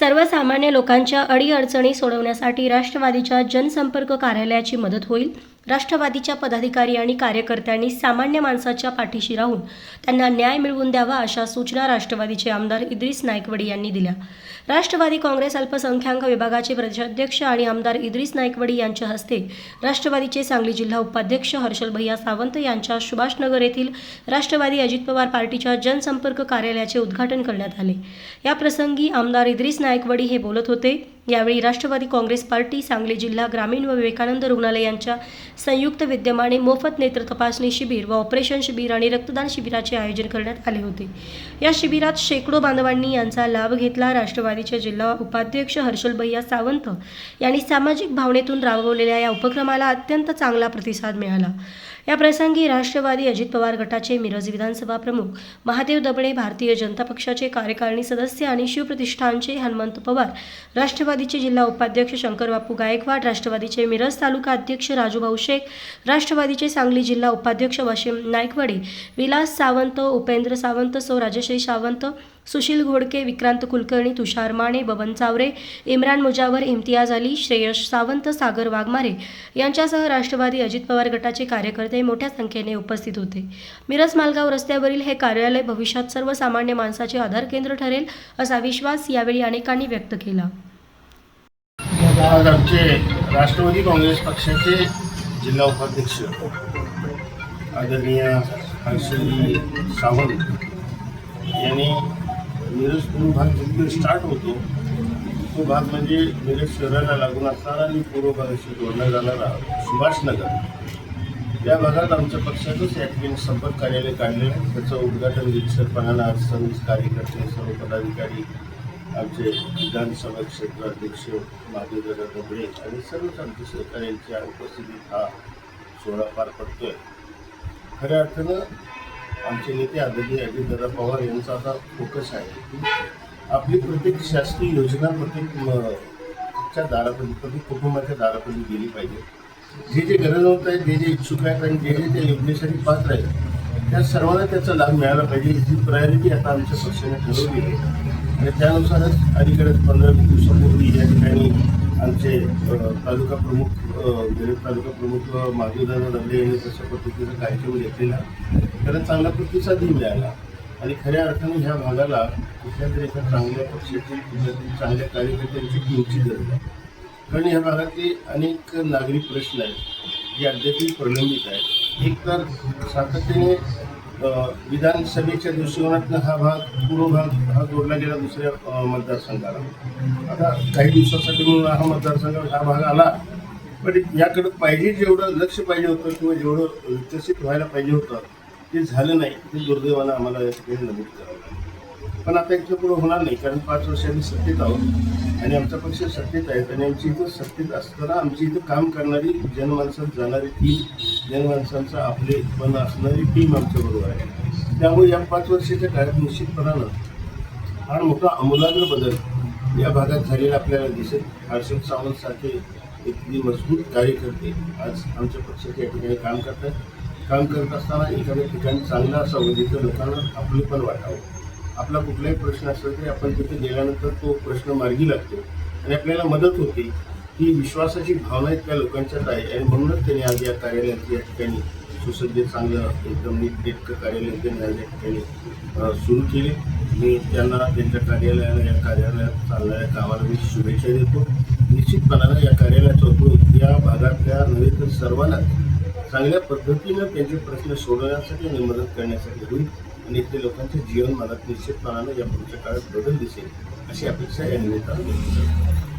सर्वसामान्य लोकांच्या अडीअडचणी सोडवण्यासाठी राष्ट्रवादीच्या जनसंपर्क कार्यालयाची मदत होईल. राष्ट्रवादीच्या पदाधिकारी आणि कार्यकर्त्यांनी सामान्य माणसाच्या पाठीशी राहून त्यांना न्याय मिळवून द्यावा अशा सूचना राष्ट्रवादीचे आमदार इद्रिस नायकवडी यांनी दिल्या. राष्ट्रवादी काँग्रेस अल्पसंख्याक विभागाचे प्रदेशाध्यक्ष आणि आमदार इद्रिस नायकवडी यांच्या हस्ते राष्ट्रवादीचे सांगली जिल्हा उपाध्यक्ष हर्षल भैया सावंत यांच्या सुभाषनगर येथील राष्ट्रवादी अजित पवार पार्टीच्या जनसंपर्क कार्यालयाचे उद्घाटन करण्यात आले. या प्रसंगी आमदार इद्रिस नायकवडी हे बोलत होते. यावेळी राष्ट्रवादी काँग्रेस पार्टी सांगली जिल्हा ग्रामीण व विवेकानंद रुग्णालयांच्या संयुक्त विद्यमाने मोफत नेत्र तपासणी शिबिर व ऑपरेशन शिबिर आणि रक्तदान शिबिराचे आयोजन करण्यात आले होते. या शिबिरात शेकडो बांधवांनी यांचा लाभ घेतला. राष्ट्रवादीचे जिल्हा उपाध्यक्ष हर्षल भैया सावंत यांनी सामाजिक भावनेतून राबवलेल्या या उपक्रमाला अत्यंत चांगला प्रतिसाद मिळाला. या प्रसंगी राष्ट्रवादी अजित पवार गटाचे मिरज विधानसभा प्रमुख महादेव दबळे भारतीय जनता पक्षाचे कार्यकारिणी सदस्य आणि शिवप्रतिष्ठानचे हनुमंत पवार राष्ट्रवादीचे जिल्हा उपाध्यक्ष शंकरबापू गायकवाड राष्ट्रवादीचे मिरज तालुका अध्यक्ष राजूभाऊ शेख राष्ट्रवादीचे सांगली जिल्हा उपाध्यक्ष वाशिम नायकवाडी विलास सावंत उपेंद्र सावंत सौ राजश्री सावंत सुशील घोडके विक्रांत कुलकर्णी तुषार माने बबन चावरे इम्रान मुजावर इम्तियाज अली श्रेयश सावंत सागर वाघमारे यांच्यासह राष्ट्रवादी अजित पवार गटाचे कार्यकर्ते मोठ्या संख्येने उपस्थित होते. मिरज मालगाव रस्त्यावरील हे कार्यालय भविष्यात सर्वसामान्य माणसाचे आधार केंद्र ठरेल असा विश्वास यावेळी अनेकांनी व्यक्त केला. आमचे राष्ट्रवादी काँग्रेस पक्षाचे जिल्हा उपाध्यक्ष आदरणीय हर्षजी सावंत यांनी मिरज पूर्व भाग जिथे स्टार्ट होतो तो भाग म्हणजे मिरज शहराला लागून असणारा आणि पूर्व भागाशी जोडला जाणारा सुभाषनगर. या भागात आमच्या पक्षाचंच ॲडमिन संपर्क कार्यालय काढलेलं आहे. त्याचं उद्घाटन निरीक्षकपणाला आज सर्व कार्यकर्ते सर्व पदाधिकारी आमचे विधानसभा क्षेत्राध्यक्ष महादेवदादा डोंगळे आणि सर्वच आमचे सहकार्यांच्या उपस्थितीत हा सोहळा पार पडतोय. खऱ्या अर्थानं आमचे नेते आदरणीय अजितदादा पवार यांचा आता फोकस आहे की आपली प्रत्येक शासकीय योजना प्रत्येक च्या दारापर्यंत प्रत्येक कुटुंबाच्या दारापर्यंत गेली पाहिजे. जे जे गरजवंत आहेत जे जे इच्छुक आहेत आणि जे जे त्या योजनेसाठी पात्र आहेत त्या सर्वांना त्याचा लाभ मिळाला पाहिजे ही प्रायोरिटी आता आमच्या पक्षाने ठरवली आहे. आणि त्यानुसारच अलीकडे पंधरा दिवसापूर्वी या ठिकाणी आमचे तालुका प्रमुख तालुका प्रमुख अ, माधवदादा दबले यांनी तशा पद्धतीचा कार्यक्रम घेतलेला त्याला चांगला प्रतिसादही मिळाला आणि खऱ्या अर्थाने ह्या भागाला कुठल्या तरी एका चांगल्या पक्षाची कुठल्या तरी चांगल्या कार्यकर्त्यांची टीमची गरज आहे. कारण ह्या भागातले अनेक नागरी प्रश्न आहेत जे अद्यापही प्रलंबित आहेत. एक तर सातत्याने विधानसभेच्या दृष्टिकोनातनं हा भाग पूर्व भाग हा जोडला गेला दुसऱ्या मतदारसंघाला. आता काही दिवसासाठी म्हणून हा मतदारसंघ हा भाग आला. पण याकडं पाहिजे जेवढं लक्ष पाहिजे होतं किंवा जेवढं विकसित व्हायला पाहिजे होतं ते झालं नाही. ते दुर्दैवानं आम्हाला या ठिकाणी नमूद करावं लागलं. पण आता इथं पुढं होणार नाही. कारण पाच वर्ष आम्ही सत्तेत आहोत आणि आमचा पक्ष सत्तेत आहेत आणि आमची इथं सत्तेत असताना आमची इथं काम करणारी जनमानसात जाणारी टीम जनमानसांचा आपलेपण असणारी टीम आमच्याबरोबर आहे. त्यामुळे या पाच वर्षाच्या काळात निश्चितपणानं फार मोठा आमूलाग्र बदल या भागात झालेला आपल्याला दिसेल. हर्षद सावंत सारखे इथली मजबूत कार्यकर्ते आज आमच्या पक्षाच्या या ठिकाणी काम करतात काम करत असताना एखाद्या ठिकाणी चांगलं असावं जिथं लोकांना आपलं पण वाटावं. आपला कुठलाही प्रश्न असला तरी आपण तिथे गेल्यानंतर तो प्रश्न मार्गी लागतो. आणि आपल्याला मदत होते. ही विश्वासाची भावना इतक्या लोकांच्यात आहे. आणि म्हणूनच त्यांनी आज या कार्यालयात या ठिकाणी सुसज्ज चांगलं एकदम नीटनेटकं कार्यालय त्यांनी आज या ठिकाणी सुरू केले. मी त्यांना त्यांच्या कार्यालयाला या कार्यालयात चालणाऱ्या कामाला मी शुभेच्छा देतो. निश्चितपणानं या कार्यालयाचा उपयोग या भागातल्या नव्हे तर सर्वांना चांगल्या पद्धतीनं त्यांचे प्रश्न सोडवण्यासाठी आणि मदत करण्यासाठी होईल. आणि इथल्या जीवन जीवनमानात निश्चितपणानं या पुढच्या काळात बदल दिसेल अशी अपेक्षा या निमित्तानं